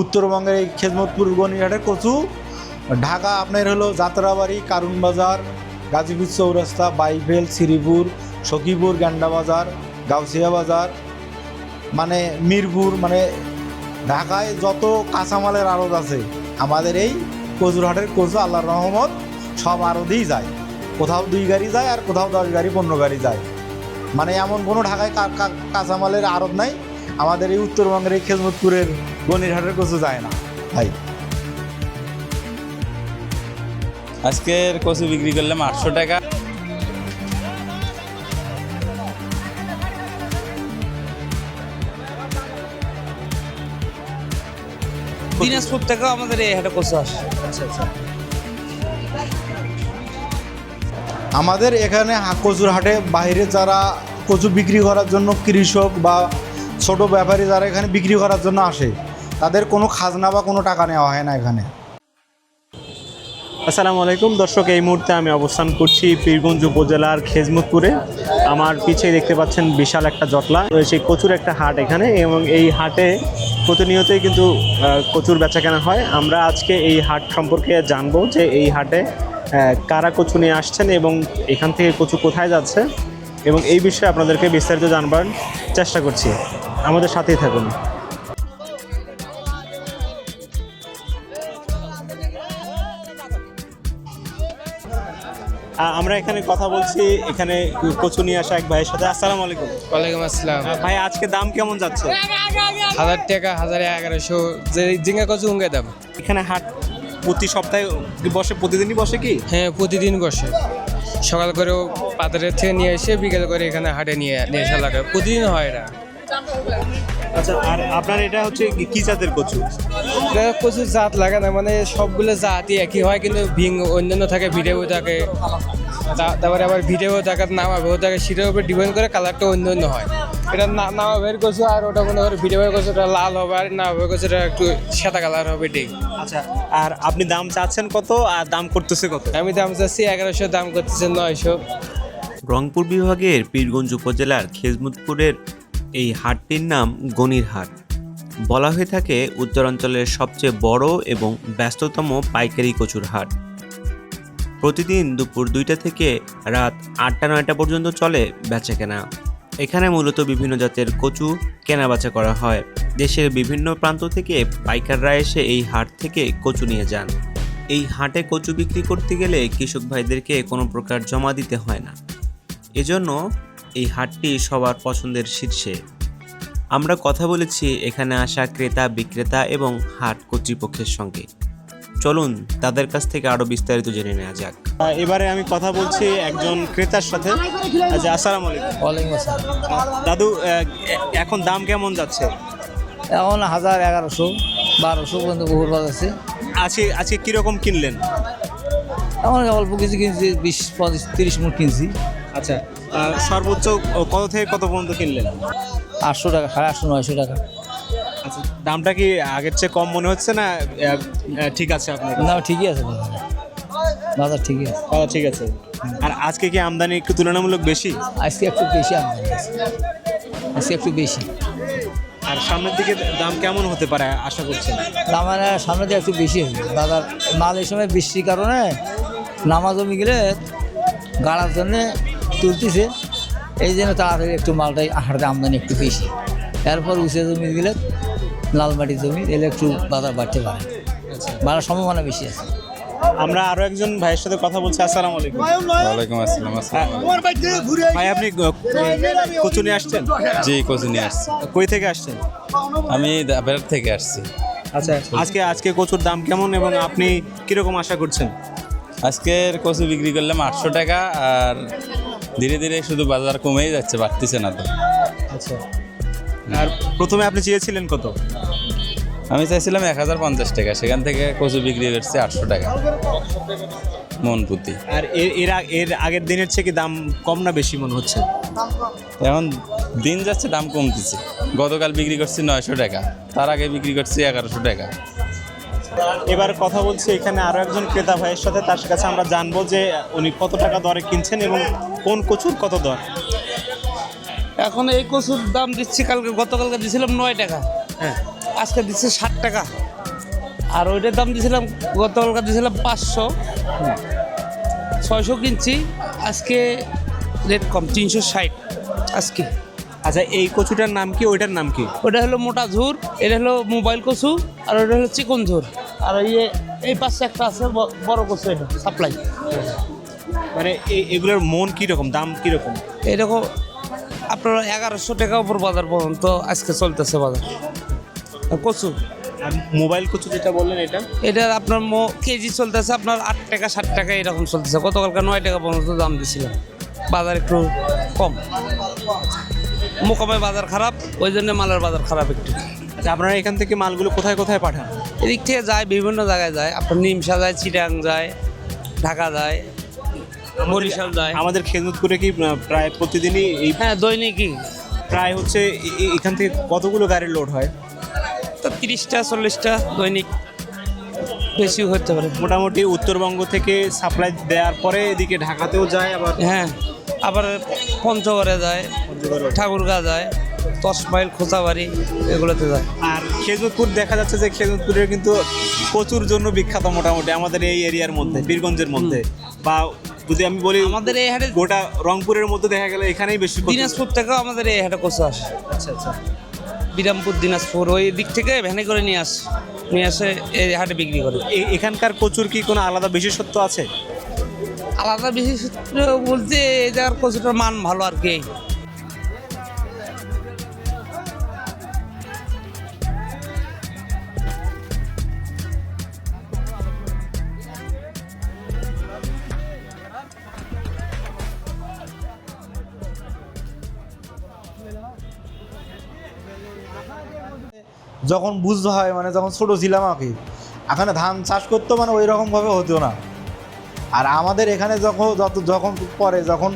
উত্তরবঙ্গের এই খেজমতপুর গণিঘাটের কচু। ঢাকা আপনার হলো যাত্রাবাড়ি, কারুন বাজার, গাজীপুর চৌরাস্তা বাইবেল শ্রীপুর, সখীপুর, গ্যান্ডা বাজার, গাউসিয়া বাজার মানে মিরপুর মানে ঢাকায় যত কাঁচামালের আড়ত আছে, আমাদের এই কচুরহাটের কচু আল্লাহর রহমত, সব আড়তেই যায়। কোথাও দুই গাড়ি যায় আর কোথাও দশ গাড়ি, পনেরো গাড়ি যায়। মানে এমন কোনো ঢাকায় কাঁচামালের আড়ত নাই। আমাদের এই উত্তরবঙ্গের এই খেজমতপুরের গণিরহাটের কচু যায় না। ভাই। আজকের কচু বিক্রি করলাম আটশো টাকা। দিনাজপুর থেকেও আমাদের এই হাটে কচু আসে। আমাদের এখানে কচুর হাটে বাইরে যারা কচু বিক্রি করার জন্য কৃষক বা ছোট ব্যাপারী যারা এখানে বিক্রি করার জন্য আসে তাদের কোনো খাজনা বা কোনো টাকা নেওয়া হয় না এখানে। আসসালামু আলাইকুম। দর্শক, এই মুহূর্তে আমি অবস্থান করছি পীরগঞ্জ উপজেলার খেজমতপুরে। আমার পিছিয়ে দেখতে পাচ্ছেন বিশাল একটা জটলা, রয়েছে প্রচুর একটা হাট এখানে এবং এই হাটে প্রতিনিয়তই কিন্তু কচুর বেচা কেনা হয়। আমরা আজকে এই হাট সম্পর্কে জানব যে এই হাটে কারা কচু নিয়ে আসছেন এবং এখান থেকে কচু কোথায় যাচ্ছে এবং এই বিষয়ে আপনাদেরকে বিস্তারিত জানবার চেষ্টা করছি। আমাদের সাথেই থাকুন। আমরা এখানে কথা বলছি এখানে কচু নিয়ে আসা এক ভাইয়ের সাথে। আসসালামু আলাইকুম। ওয়ালাইকুম আসসালাম। ভাই আজকে দাম কেমন যাচ্ছে? হাজার টাকা হাজার এগারোশো। যে জিঙ্গা কচু উঙ্গে দাম। এখানে হাট প্রতি সপ্তাহে বসে প্রতিদিনই বসে কি? হ্যাঁ প্রতিদিন বসে। সকাল করেও পাতারের থেকে নিয়ে এসে বিকেল করে এখানে হাটে নিয়ে নিয়ে আসা লাগে। প্রতিদিন হয় এটা। আচ্ছা আর আপনার এটা হচ্ছে কি- কি জাতের কচু? এটা প্রচুর জাত লাগে না মানে সবগুলো জাতই একই হয় কিন্তু ভিং অন্যান্য থাকে ভিডিও থাকে। তারপরে আবার ভিডিও থাকে নামাবেও থাকে সেটার উপর ডিপেন্ড করে কালারটা অন্য অন্য হয়। এটা না নামাবের কচু আর ওটা মনে করে ভিডিও কচু ওটা লাল হবে আর নামাবের কচু ওটা একটু সাদা কালার হবে ঠিক আচ্ছা আর আপনি দাম চাচ্ছেন কত আর দাম করতেছে কত? আমি দাম চাচ্ছি এগারোশো দাম করতেছে নয়শো। রংপুর বিভাগের পীরগঞ্জ উপজেলার খেজমতপুরের এই হাটটির নাম গনির হাট। বলা হয়ে থাকে উত্তরাঞ্চলের সবচেয়ে বড় এবং ব্যস্ততম পাইকারি কচুর হাট। প্রতিদিন দুপুর দুইটা থেকে রাত আটটা নয়টা পর্যন্ত চলে বেচাকেনা। এখানে মূলত বিভিন্ন জাতের কচু কেনাবেচা করা হয়। দেশের বিভিন্ন প্রান্ত থেকে পাইকাররা এসে এই হাট থেকে কচু নিয়ে যান। এই হাটে কচু বিক্রি করতে গেলে কৃষক ভাইদেরকে কোনো প্রকার জমা দিতে হয় না। এজন্য এই হাটটি সবার পছন্দের শীর্ষে। আমরা কথা বলেছি এখানে আসা ক্রেতা বিক্রেতা এবং হাট কর্তৃপক্ষের সঙ্গে। চলুন তাদের কাছ থেকে আরও বিস্তারিত জেনে নেওয়া যাক। এবারে আমি কথা বলছি একজন ক্রেতার সাথে। আচ্ছা আসসালামু আলাইকুম। ওয়ালাইকুম আসসালাম। দাদু এখন দাম কেমন যাচ্ছে? এখন হাজার এগারোশো বারোশো পর্যন্ত বহুর আছে। আজকে আজকে কীরকম কিনলেন? এখন অল্প কিছু কিনছি বিশ পঁচিশ তিরিশ মুঠ কিনছি। আচ্ছা সর্বোচ্চ কত থেকে কত পর্যন্ত কিনলেন? আটশো টাকা সাড়ে আটশো নয়শো টাকা। আচ্ছা দামটা কি আগের চেয়ে কম মনে হচ্ছে না ঠিক আছে আপনার? না ঠিকই আছে বাজার। বাজার ঠিকই আছে। আহ, ঠিক আছে। আর আজকে কি আমদানি একটু তুলনামূলক বেশি? আজকে একটু বেশি আমদানি আজকে একটু বেশি। আর সামনের দিকে দাম কেমন হতে পারে আশা করছেন? আমার সামনের দিকে একটু বেশি হবে। বাজার মাল এই সময় বৃষ্টির কারণে নামা জমি গেলে গাড়ার জন্যে তুলতেছে। এই জন্য তাড়াতাড়ি একটু মালটাই হাটতে আমদানি একটু বেশি। এরপর উঁচে জমি গেলে লাল মাটির জমি এলে একটু বাজার বাড়তে পারে। বাড়ার সম্ভাবনা বেশি আছে। আমরা আরও একজন ভাইয়ের সাথে কথা বলছি আসসালামু আলাইকুম। ওয়ালাইকুম আসসালাম আসসালাম ভাই আপনি গ- কচু নিয়ে আসছেন? জি কচু নিয়ে আসছি। কই থেকে আসছেন? আমি বেড়ার থেকে আসছি। আচ্ছা আজকে আজকে কচুর দাম কেমন এবং আপনি কীরকম আশা করছেন? আজকের কচু বিক্রি করলাম আটশো টাকা আর ধীরে ধীরে শুধু বাজার কমেই যাচ্ছে বাড়তিছে না তো। আচ্ছা। আর প্রথমে আপনি চেয়েছিলেন কত? আমি চাইছিলাম এক হাজার পঞ্চাশ টাকা সেখান থেকে কচু বিক্রি করছে আটশো টাকা। মন প্রতি। আর এর এর আগ- এর আগের দিনের চেয়ে কি দাম কম না বেশি মনে হচ্ছে? এখন দিন যাচ্ছে দাম কমতেছে। গতকাল বিক্রি করছি নয়শো টাকা তার আগে বিক্রি করছি এগারোশো টাকা। এবার কথা বলছি এখানে আরও একজন ক্রেতা ভাইয়ের সাথে তার কাছে আমরা জানব যে উনি কত টাকা দরে কিনছেন এবং কোন কচুর কত দর? এখন এই কচুর দাম দিচ্ছি কালকে গতকালকে দিয়েছিলাম নয় টাকা। হ্যাঁ। আজকে দিচ্ছে ষাট টাকা। আর ওইটার দাম দিয়েছিলাম গতকালকে দিয়েছিলাম পাঁচশো। ছয়শো কিনছি আজকে রেট কম তিনশো ষাট আজকে। আচ্ছা এই কচুটার নাম কি ওইটার নাম কি? ওটা হলো মোটা ঝুর এটা হলো মোবাইল কচু আর ওটা হলো চিকন ঝুর। আর ওই যে এই পাশে একটা আছে বড় কচু এটা সাপ্লাই মানে এই- এগুলোর মন কীরকম দাম কীরকম? এরকম আপনার এগারোশো টাকা উপর বাজার পর্যন্ত আজকে চলতেছে বাজার। কচু? মোবাইল কচু যেটা বললেন এটা? এটা আপনার মো- কেজি চলতেছে আপনার আট টাকা ষাট টাকা এরকম চলতেছে। গতকালকে নয় টাকা পর্যন্ত দাম দিছিলাম। বাজার একটু কম। মোকামে বাজার খারাপ ওই জন্য মালের বাজার খারাপ একটু। আচ্ছা আপনারা এখান থেকে মালগুলো কোথায় কোথায় পাঠান? এদিক থেকে যায় বিভিন্ন জায়গায় যায়। আপনার নিমসা যায় চিটাং যায় ঢাকা যায় বরিশাল যায়। আমাদের খেজমতপুরে কি প্রায় প্রতিদিনই এই হ্যাঁ দৈনিকই প্রায় হচ্ছে এখান থেকে কতগুলো গাড়ির লোড হয়? তো তিরিশটা চল্লিশটা দৈনিক। বেশি হতে পারে। মোটামুটি উত্তরবঙ্গ থেকে সাপ্লাই দেওয়ার পরে এদিকে ঢাকাতেও যায় আবার হ্যাঁ আবার পঞ্চগড়ে যায়। ঠাকুরগা যায়। দশ মাইল খোঁচাবাড়ি এগুলোতে যায়। আর খেজুরপুর দেখা যাচ্ছে যে খেজমতপুরের কিন্তু প্রচুর জন্য বিখ্যাত মোটামুটি আমাদের এই এরিয়ার মধ্যে বীরগঞ্জের মধ্যে। বা যদি আমি বলি আমাদের এই হাটে গোটা রংপুরের মধ্যে দেখা গেলে এখানেই বেশি দিনাজপুর থেকেও আমাদের এই হাটে কচু আসে। আচ্ছা আচ্ছা। বিরামপুর দিনাজপুর ওই দিক থেকে ভ্যানে করে নিয়ে আসে নিয়ে আসে এই হাটে বিক্রি করে। এখানকার কচুর কি কোনো আলাদা বিশেষত্ব আছে? আলাদা বিশেষত্ব বলতে এই জায়গার কচুটার মান ভালো আর কি। যখন বুঝতে হয় মানে যখন ছোট ছিলাম আর কি, এখানে ধান চাষ করতো মানে ওই রকমভাবে হতো না। আর আমাদের এখানে যখন, যত যখন পরে যখন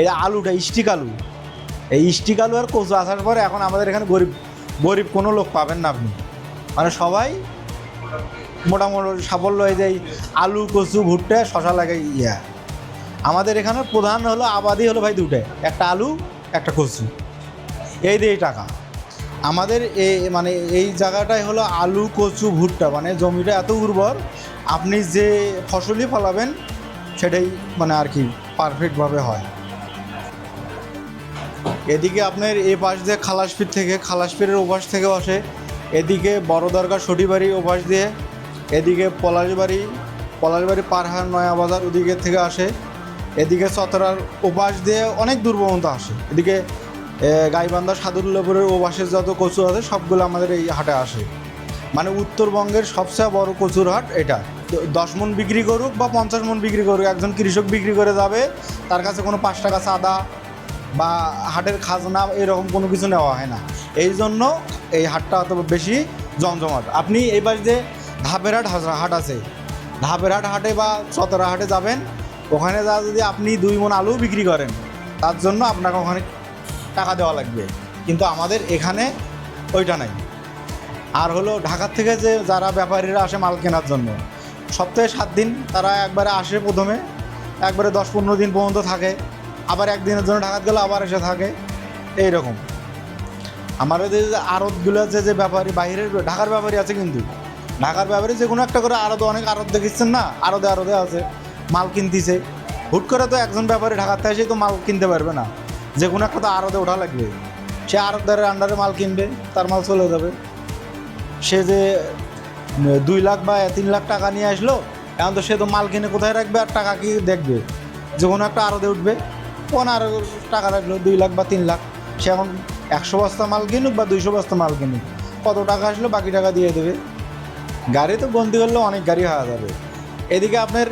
এই আলুটা স্টিক আলু, এই স্টিক আলু আর কচু আসার পরে এখন আমাদের এখানে গরিব গরিব কোনো লোক পাবেন না আপনি। মানে সবাই মোটামুটি সাফল্য হয়ে যায় আলু, কচু, ভুট্টা, শশা লাগে ইয়া। আমাদের এখানে প্রধান হলো, আবাদি হলো ভাই দুটো একটা আলু, একটা কচু। এই দিয়ে টাকা। আমাদের এই মানে এই জায়গাটাই হলো আলু কচু ভুট্টা। মানে জমিটা এত উর্বর আপনি যে ফসলই ফলাবেন সেটাই মানে আর কি পারফেক্টভাবে হয়। এদিকে আপনার এই পাশ দিয়ে খালাসপির থেকে খালাসপিরের ওপাশ থেকে আসে। এদিকে বড় দরকার সটিবাড়ি ওপাশ দিয়ে এদিকে পলাশবাড়ি পলাশবাড়ি পারহার নয়াবাজার ওদিকে থেকে আসে। এদিকে চতরার ওপাশ দিয়ে অনেক দূর পর্যন্ত আসে। এদিকে এ, গাইবান্ধা সাদুল্লাপুরের ওপাশের যত কচু আছে, সবগুলো আমাদের এই হাটে আসে। মানে উত্তরবঙ্গের সবচেয়ে বড় কচুর হাট এটা। দশ মন বিক্রি করুক বা পঞ্চাশ মন বিক্রি করুক, একজন কৃষক বিক্রি করে যাবে, তার কাছে কোনো পাঁচ টাকা চাঁদা বা হাটের খাজনা এরকম কোনো কিছু নেওয়া হয় না। এই জন্য এই হাটটা অত বেশি জমজমাট। আপনি এই যে দিয়ে ধাপের হাট আছে। ধাপের হাট হাটে বা চতরা হাটে যাবেন, ওখানে যা যদি আপনি দুই মন আলু বিক্রি করেন, তার জন্য আপনাকে ওখানে টাকা দেওয়া লাগবে। কিন্তু আমাদের এখানে ওইটা নাই। আর হলো ঢাকার থেকে যে যারা ব্যাপারীরা আসে মাল কেনার জন্য, সপ্তাহে সাত দিন তারা একবারে আসে প্রথমে, একবারে দশ পনেরো দিন পর্যন্ত থাকে। আবার একদিনের জন্য ঢাকাত গেলে আবার এসে থাকে। এই রকম আমাদের যে আড়তগুলো আছে যে ব্যাপারী, বাইরের ঢাকার ব্যাপারী আছে কিন্তু। ঢাকার ব্যাপারী যে কোনো একটা করে আরত অনেক আড়ত দেখিচ্ছেন না? আরদে আরদে আছে। মাল কিনতিছে। হুট করে তো একজন ব্যাপারী থেকে এসে তো মাল কিনতে পারবে না। যে কোনো একটা তো আরদে ওঠা লাগবে। সে আরতদারের আন্ডারে মাল কিনবে, তার মাল চলে যাবে। সে যে দুই লাখ বা তিন লাখ টাকা নিয়ে আসলো, এখন তো সে তো মাল কিনে কোথায় রাখবে আর টাকা কি দেখবে? যে কোনো একটা আরদে উঠবে কোন আরও টাকা রাখল দুই লাখ বা তিন লাখ। সে এখন একশো বস্তা মাল কিনুক বা দুইশো বস্তা মাল কিনুক, কত টাকা আসলো বাকি টাকা দিয়ে দেবে। গাড়ি তো বন্দি করলে অনেক গাড়ি হওয়া যাবে। এদিকে আপনার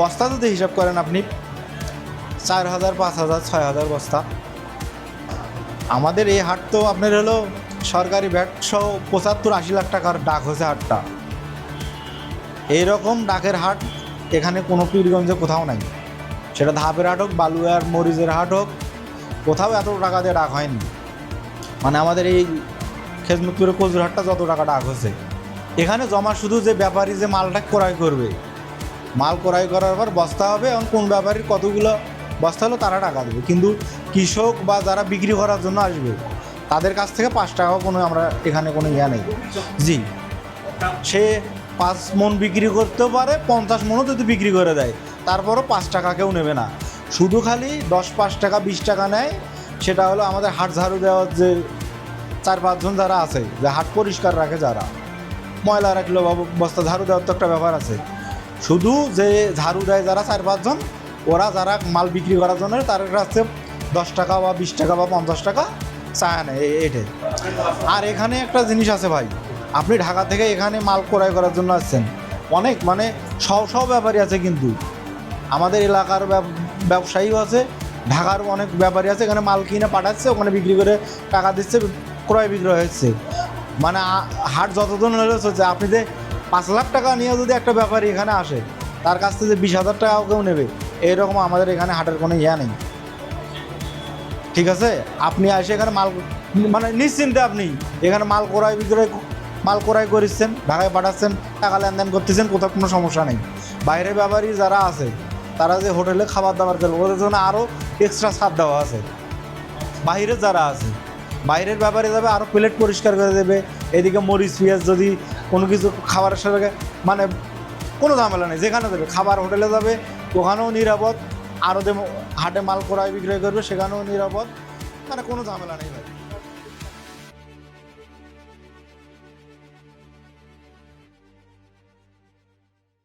বস্তা যদি হিসাব করেন আপনি চার হাজার, পাঁচ হাজার, ছয় হাজার বস্তা। আমাদের এই হাট তো আপনার হলো সরকারি সহ পঁচাত্তর, আশি লাখ টাকার ডাক হয়েছে হাটটা। এইরকম ডাকের হাট এখানে কোনো পীরগঞ্জে কোথাও নাই। সেটা ধাপের হাট হোক, বালুয়ার, মরিচের হাট হোক, কোথাও এত টাকা দিয়ে ডাক হয়নি। মানে আমাদের এই খেজমতপুরের কচুর হাটটা যত টাকা ডাক হয়েছে। এখানে জমা শুধু যে ব্যাপারী যে মালটা ক্রয় করবে। মাল ক্রয় করার পর বস্তা হবে এবং কোন ব্যাপারীর কতগুলো বস্তা হলো তারা টাকা দেবে। কিন্তু কৃষক বা যারা বিক্রি করার জন্য আসবে, তাদের কাছ থেকে পাঁচ টাকাও কোনো আমরা এখানে কোনো ইয়া নেই। জি। সে পাঁচ মন বিক্রি করতেও পারে, পঞ্চাশ মনও যদি বিক্রি করে দেয়, তারপরও পাঁচ টাকা কেউ নেবে না। শুধু খালি দশ, পাঁচ টাকা, বিশ টাকা নেয়, সেটা হলো আমাদের হাট ঝাড়ু দেওয়ার যে চার পাঁচজন যারা আছে, যে হাট পরিষ্কার রাখে যারা, ময়লা রাখল বস্তা ঝাড়ু দেওয়ার তো একটা ব্যাপার আছে। শুধু যে ঝাড়ু দেয় যারা চার পাঁচজন ওরা যারা মাল বিক্রি করার জন্য, তার কাছে দশ টাকা বা বিশ টাকা বা পঞ্চাশ টাকা চায় না এটাই। আর এখানে একটা জিনিস আছে ভাই, আপনি ঢাকা থেকে এখানে মাল ক্রয় করার জন্য আসছেন। অনেক মানে সব সব ব্যাপারী আছে কিন্তু। আমাদের এলাকার ব্যবসায়ীও আছে, ঢাকার অনেক ব্যাপারী আছে, এখানে মাল কিনে পাঠাচ্ছে, ওখানে বিক্রি করে টাকা দিচ্ছে, ক্রয় বিক্রয় হচ্ছে। মানে হাট যতদিন হলে চলছে আপনি যে পাঁচ লাখ টাকা নিয়ে যদি একটা ব্যাপারী এখানে আসে, তার কাছ থেকে যে বিশ হাজার টাকাও কেউ নেবে। এরকম আমাদের এখানে হাটের কোনো ইয়া নেই। ঠিক আছে? আপনি আসে এখানে মাল মানে নিশ্চিন্তে আপনি এখানে মাল ক্রয় বিক্রয় মাল ক্রয় করিচ্ছেন ঢাকায় পাঠাচ্ছেন, টাকা লেনদেন করতেছেন, কোথাও কোনো সমস্যা নেই। বাইরে ব্যাপারী যারা আছে, তারা যে হোটেলে খাবার দাবার করবে ওদের জন্য আরও এক্সট্রা ছাড় দেওয়া আছে। বাইরে যারা আছে, বাইরের ব্যাপারে যাবে, আরও প্লেট পরিষ্কার করে দেবে, এদিকে মরিচ, পেঁয়াজ যদি কোনো কিছু খাবারের সাথে মানে কোনো ঝামেলা নেই, যেখানে যাবে, খাবার হোটেলে যাবে ওখানেও নিরাপদ আরও হাটে মাল ক্রয় বিক্রয় করবে সেখানেও নিরাপদ। মানে কোনো ঝামেলা নেই